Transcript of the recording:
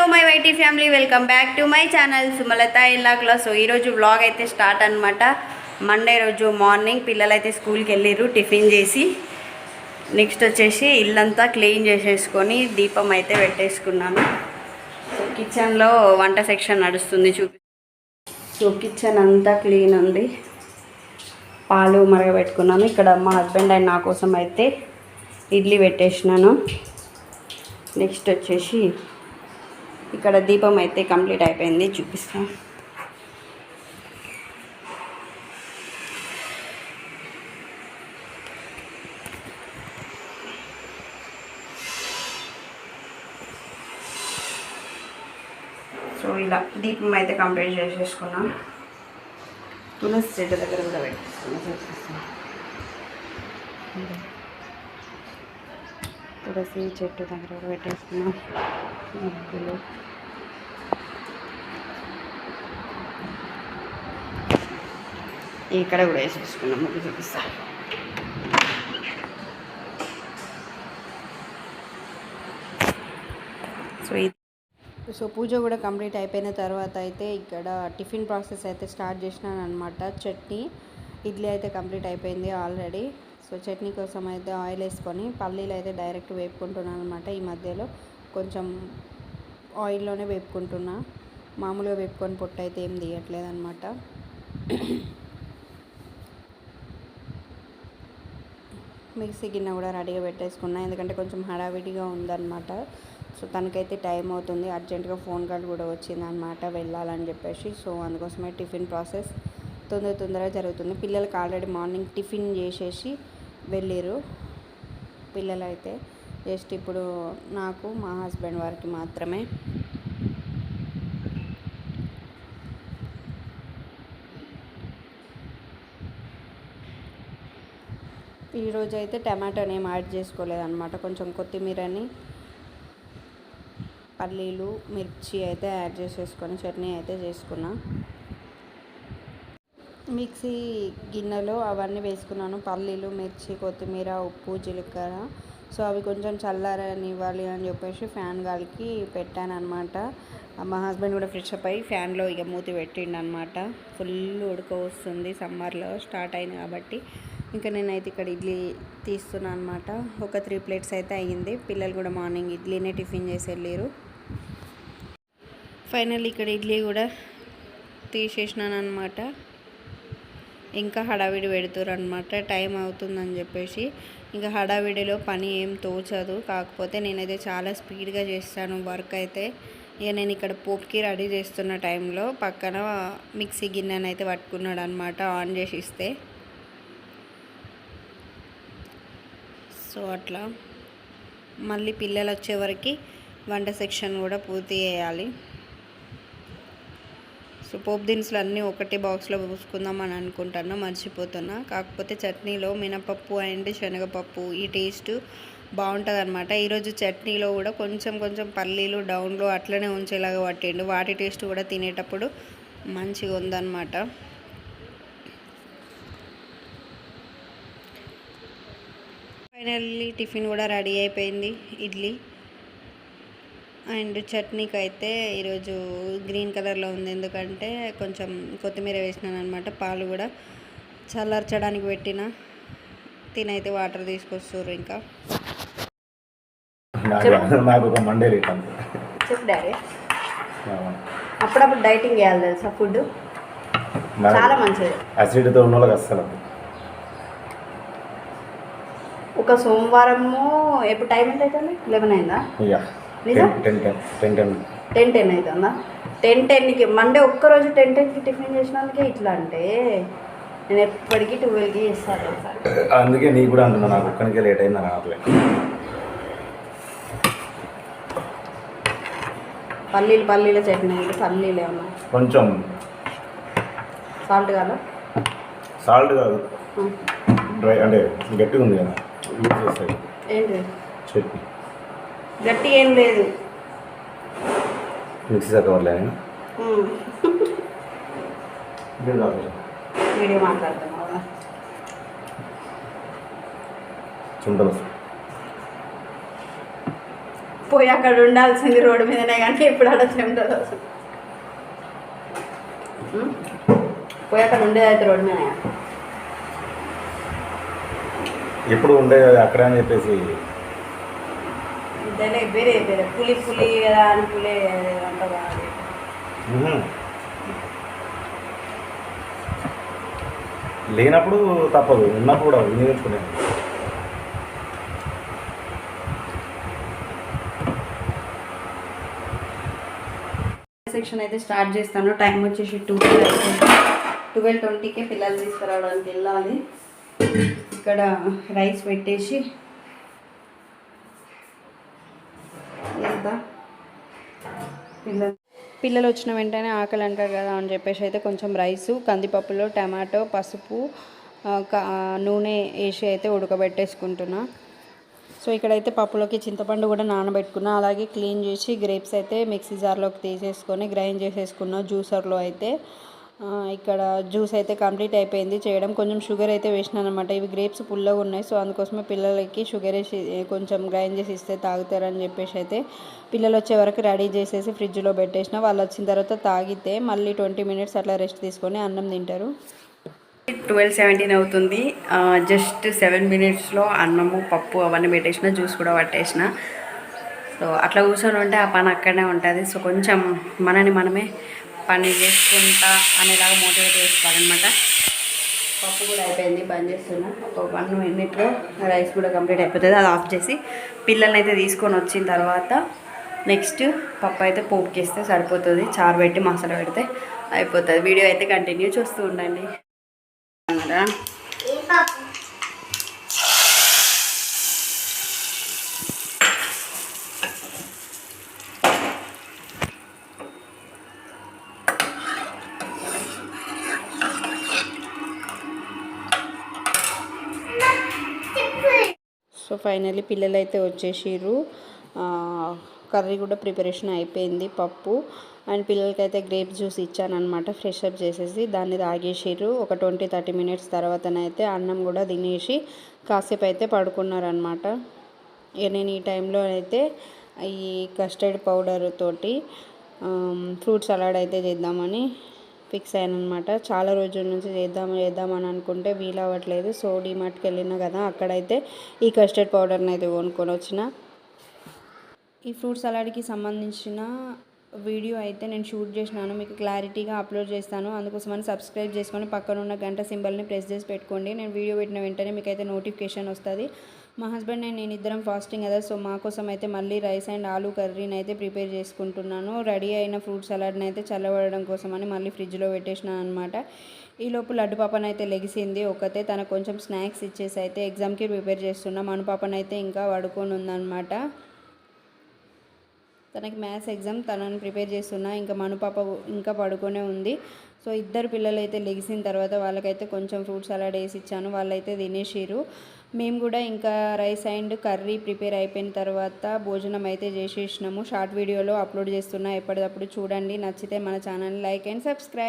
Hello my Y T family welcome back to my channel Sumalatha ఇల్లాక్లో. So ఈరోజు vlog అయితే start అనమాట Monday రోజు morning పిల్లలైతే స్కూల్కి వెళ్ళిర్రు టిఫిన్ చేసి. నెక్స్ట్ వచ్చేసి ఇల్లంతా క్లీన్ చేసేసుకొని దీపం అయితే పెట్టేసుకున్నాను. సో కిచెన్లో వంట సెక్షన్ నడుస్తుంది చూపి సో కిచెన్ అంతా క్లీన్ ఉంది. పాలు మరగబెట్టుకున్నాను. ఇక్కడ మా హస్బెండ్ అండ్ నా కోసం అయితే ఇడ్లీ పెట్టేసినాను. నెక్స్ట్ వచ్చేసి ఇక్కడ దీపం అయితే కంప్లీట్ అయిపోయింది చూపిస్తాం. సో ఇలా దీపం అయితే కంప్లీట్ చేసేసుకున్నాం. తులసి చెట్టు దగ్గర కూడా పెట్టేసుకున్నాం చూపిస్తాం. తులసి చెట్టు దగ్గర కూడా పెట్టేసుకున్నాం. ముగ్గులు. ఇక్కడ కూడా వేసేసుకున్నాం. ముగ్గు చూపిస్తా. సో సో పూజ కూడా కంప్లీట్ అయిపోయిన తర్వాత అయితే ఇక్కడ టిఫిన్ ప్రాసెస్ అయితే స్టార్ట్ చేసినాను అనమాట చట్నీ. ఇడ్లీ అయితే కంప్లీట్ అయిపోయింది ఆల్రెడీ. సో చట్నీ కోసం అయితే ఆయిల్ వేసుకొని పల్లీలు అయితే డైరెక్ట్ వేపుకుంటున్నాను అనమాట ఈ మధ్యలో. కొంచెం ఆయిల్లోనే వేపుకుంటున్నా. మామూలుగా వేపుకొని పొట్టు అయితే ఏం తీయట్లేదు అనమాట మిక్సీ గిన్నె కూడా రెడీగా పెట్టేసుకున్నా. ఎందుకంటే కొంచెం హడావిడిగా ఉందన్నమాట. సో తనకైతే టైం అవుతుంది. అర్జెంటుగా ఫోన్ కాల్ కూడా వచ్చిందనమాట వెళ్ళాలని చెప్పేసి. సో అందుకోసమే టిఫిన్ ప్రాసెస్ తొందర తొందరగా జరుగుతుంది. పిల్లలకి ఆల్రెడీ మార్నింగ్ టిఫిన్ చేసేసి వెళ్ళారు పిల్లలైతే జస్ట్ ఇప్పుడు నాకు మా హస్బెండ్ వారికి మాత్రమే. ఈరోజు అయితే టమాటోని ఏం యాడ్ చేసుకోలేదన్నమాట. కొంచెం కొత్తిమీరని పల్లీలు మిర్చి అయితే యాడ్ చేసేసుకొని చట్నీ అయితే చేసుకున్నా. మిక్సీ గిన్నెలో అవన్నీ వేసుకున్నాను. పల్లీలు మిర్చి కొత్తిమీర ఉప్పు జీలకర్ర. సో అవి కొంచెం చల్లారనివ్వాలి అని చెప్పేసి ఫ్యాన్ గాలికి పెట్టాను అనమాట మా హస్బెండ్ కూడా ఫ్రెష్ అప్ అయ్యి ఫ్యాన్లో ఇక మూతి పెట్టిండు అనమాట ఫుల్ ఉడక వస్తుంది సమ్మర్లో స్టార్ట్ అయింది కాబట్టి. ఇంకా నేనైతే ఇక్కడ ఇడ్లీ తీస్తున్నాను అనమాట ఒక త్రీ ప్లేట్స్ అయితే అయ్యింది. పిల్లలు కూడా మార్నింగ్ ఇడ్లీనే టిఫిన్ చేసి వెళ్ళారు ఫైనల్ ఇక్కడ ఇడ్లీ కూడా తీసేసినాను అనమాట ఇంకా హడావిడి పెడుతురు అనమాట టైం అవుతుందని చెప్పేసి. ఇంకా హడావిడిలో పని ఏం తోచదు. కాకపోతే నేనైతే చాలా స్పీడ్గా చేస్తాను వర్క్ అయితే. ఇక నేను ఇక్కడ పోప్కి రెడీ చేస్తున్న టైంలో పక్కన మిక్సీ గిన్నెను అయితే పట్టుకున్నాడు అనమాట ఆన్ చేసి ఇస్తే సో అట్లా. మళ్ళీ పిల్లలు వచ్చేవరకు వంట సెక్షన్ కూడా పూర్తి చేయాలి. సో పోపు దినుసులు అన్నీ ఒకటే బాక్స్లో పూసుకుందాం అని అనుకుంటున్నా మర్చిపోతున్నా. కాకపోతే చట్నీలో మినపప్పు అండ్ శనగపప్పు ఈ టేస్ట్ బాగుంటుంది అనమాట ఈరోజు చట్నీలో కూడా కొంచెం కొంచెం పల్లీలు డౌన్లో అట్లనే ఉంచేలాగా పట్టిండు. వాటి టేస్ట్ కూడా తినేటప్పుడు మంచిగా ఉందన్నమాట. ఫైనల్లీ టిఫిన్ కూడా రెడీ అయిపోయింది. ఇడ్లీ. అండ్ చట్నీకి అయితే ఈరోజు గ్రీన్ కలర్లో ఉంది. ఎందుకంటే కొంచెం కొత్తిమీర వేసినాను అనమాట పాలు కూడా చల్లార్చడానికి పెట్టిన. తినైతే వాటర్ తీసుకొస్తారు ఇంకా. నాకు ఒక మండే అప్పుడప్పుడు డైటింగ్ చేయాలి తెలుసా ఫుడ్? చాలా మంచిది. అసిడిటీతో ఉన్న వాళ్ళకి అస్సలు వద్దు. ఒక సోమవారము ఎప్పుడు టైం ఎంత అవుతుంది? లెవెన్ అయిందా? Ten ten ten ten ten అవుతుందా టెన్ టెన్కి మండే ఒక్కరోజు టెన్ టెన్కి టిఫిన్ చేసినందుకే ఇట్లా అంటే నేను ఎప్పటికీ ట్వెల్వ్కి చేస్తాను అందుకే నీకు కూడా అంటున్నా నాకు ఒక్కనికే లేట్ అయింది నాకు పల్లీలు పల్లీల చట్నీ పల్లీలు ఏమన్నా? కొంచెం. సాల్ట్ కాదా? సాల్ట్ కాదు. డ్రై అంటే గట్టిగా ఉంది కదా యూజ్ చేస్తాయి. ఏంటి చట్నీ. గట్టి ఏం లేదు. మిక్సీ చక్కవర్లే. వీడియో చుంటలు. పోయి అక్కడ ఉండాల్సింది రోడ్డు మీదనే కానీ ఇప్పుడు ఆడ చెమటలు? పోయి అక్కడ ఉండేది అయితే రోడ్డు మీద ఎప్పుడు ఉండే అక్కడ అని చెప్పేసి వేరే వేరే పులి పులి కదా అని పులి అంటారు మ్మ్. లేనప్పుడు తప్పదు ఉన్నప్పుడు కూడా వినియోగించుకునే సెక్షన్ అయితే స్టార్ట్ చేస్తాను. టైం వచ్చేసి టూ ట్వెల్వ్ ట్వంటీకే పిల్లలు తీసుకురావడానికి వెళ్ళాలి. ఇక్కడ రైస్ పెట్టేసి కదా పిల్లలు పిల్లలు వచ్చిన వెంటనే ఆకలి అంటారు కదా అని చెప్పేసి అయితే కొంచెం రైసు కందిపప్పులో టమాటో పసుపు నూనె వేసి అయితే ఉడకబెట్టేసుకుంటున్నా. సో ఇక్కడైతే పప్పులోకి చింతపండు కూడా నానబెట్టుకున్నా. అలాగే క్లీన్ చేసి గ్రేప్స్ అయితే మిక్సీ జార్లోకి తీసేసుకొని గ్రైండ్ చేసేసుకున్నా జ్యూసర్లో అయితే ఇక్కడ జ్యూస్ అయితే కంప్లీట్ అయిపోయింది. చేయడం కొంచెం షుగర్ అయితే వేసినాను అనమాట ఇవి గ్రేప్స్ పుల్లగా ఉన్నాయి. సో అందుకోసమే పిల్లలకి షుగర్ వేసి కొంచెం గ్రైండ్ చేసి ఇస్తే తాగుతారని చెప్పేసి అయితే పిల్లలు వచ్చే వరకు రెడీ చేసేసి ఫ్రిడ్జ్లో పెట్టేసిన. వాళ్ళు వచ్చిన తర్వాత తాగితే మళ్ళీ ట్వంటీ మినిట్స్ అట్లా రెస్ట్ తీసుకొని అన్నం తింటారు. ట్వెల్వ్ సెవెంటీన్ అవుతుంది. జస్ట్ సెవెన్ మినిట్స్లో అన్నము పప్పు అవన్నీ పెట్టేసిన జ్యూస్ కూడా పట్టేసిన. సో అట్లా కూర్చొని ఉంటే ఆ పని అక్కడనే ఉంటుంది. సో కొంచెం మనని మనమే పని చేసుకుంటా అనేలాగా మోటివేట్ చేసుకోవాలన్నమాట. పప్పు కూడా అయిపోయింది బంద్ చేస్తున్నా. ఒక వన్ మినిట్లో రైస్ కూడా కంప్లీట్ అయిపోతుంది. అది ఆఫ్ చేసి పిల్లల్ని అయితే తీసుకొని వచ్చిన తర్వాత నెక్స్ట్ పప్పు అయితే పోపుకేస్తే సరిపోతుంది. చారు పెట్టి మసాలా పెడితే అయిపోతుంది. వీడియో అయితే కంటిన్యూ చూస్తూ ఉండండి. ఫైనల్లీ పిల్లలు అయితే వచ్చేసిర్రు కర్రీ కూడా ప్రిపరేషన్ అయిపోయింది పప్పు అండ్ పిల్లలకైతే గ్రేప్ జ్యూస్ ఇచ్చానమాట ఫ్రెష్ అప్ చేసేసి దాన్ని తాగేసిర్రు. ఒక ట్వంటీ థర్టీ మినిట్స్ తర్వాతనైతే అన్నం కూడా తినేసి కాసేపు అయితే పడుకున్నారనమాట నేను ఈ టైంలో అయితే ఈ కస్టర్డ్ పౌడర్ తోటి ఫ్రూట్ సలాడ్ అయితే చేద్దామని ఫిక్స్ అయ్యానమాట అనమాట చాలా రోజుల నుంచి చేద్దాం చేద్దామని అనుకుంటే వీలు అవ్వట్లేదు సో డీమార్ట్కి వెళ్ళినా కదా అక్కడైతే ఈ కస్టర్డ్ పౌడర్ని అయితే కొనుక్కొని వచ్చిన. ఈ ఫ్రూట్ సలాడ్కి సంబంధించిన వీడియో అయితే నేను షూట్ చేసినాను. మీకు క్లారిటీగా అప్లోడ్ చేస్తాను. అందుకోసమని సబ్స్క్రైబ్ చేసుకొని పక్కన ఉన్న గంట సింబల్ని ప్రెస్ చేసి పెట్టుకోండి. నేను వీడియో పెట్టిన వెంటనే మీకు అయితే నోటిఫికేషన్ వస్తుంది. మా హస్బెండ్ అండ్ నేను ఇద్దరం ఫాస్టింగ్ కదా సో మా కోసం అయితే మళ్ళీ రైస్ అండ్ ఆలూ కర్రీని అయితే ప్రిపేర్ చేసుకుంటున్నాను. రెడీ అయిన ఫ్రూట్ సలాడ్ని అయితే చల్లబడడం కోసం అని మళ్ళీ ఫ్రిడ్జ్లో పెట్టేసినాను అనమాట ఈ లోపు లడ్డు పాపను అయితే లెగిసింది ఒకతే తన కొంచెం స్నాక్స్ ఇచ్చేసి అయితే ఎగ్జామ్కి ప్రిపేర్ చేస్తున్నాం. మన పాపనైతే ఇంకా పడుకొని ఉందన్నమాట. తనకి మ్యాథ్స్ ఎగ్జామ్ తనని ప్రిపేర్ చేస్తున్నా ఇంకా మను పాప ఇంకా పడుకొనే ఉంది. సో ఇద్దరు పిల్లలు అయితే లెగిసిన తర్వాత వాళ్ళకైతే కొంచెం ఫ్రూట్ సలాడ్ వేసి ఇచ్చాను. వాళ్ళైతే తినేసిరు మేము కూడా ఇంకా రైస్ అండ్ కర్రీ ప్రిపేర్ అయిపోయిన తర్వాత భోజనం అయితే చేసేసినాము. షార్ట్ వీడియోలో అప్లోడ్ చేస్తున్నా. ఎప్పటికప్పుడు చూడండి. నచ్చితే మన ఛానల్ లైక్ అండ్ సబ్స్క్రైబ్.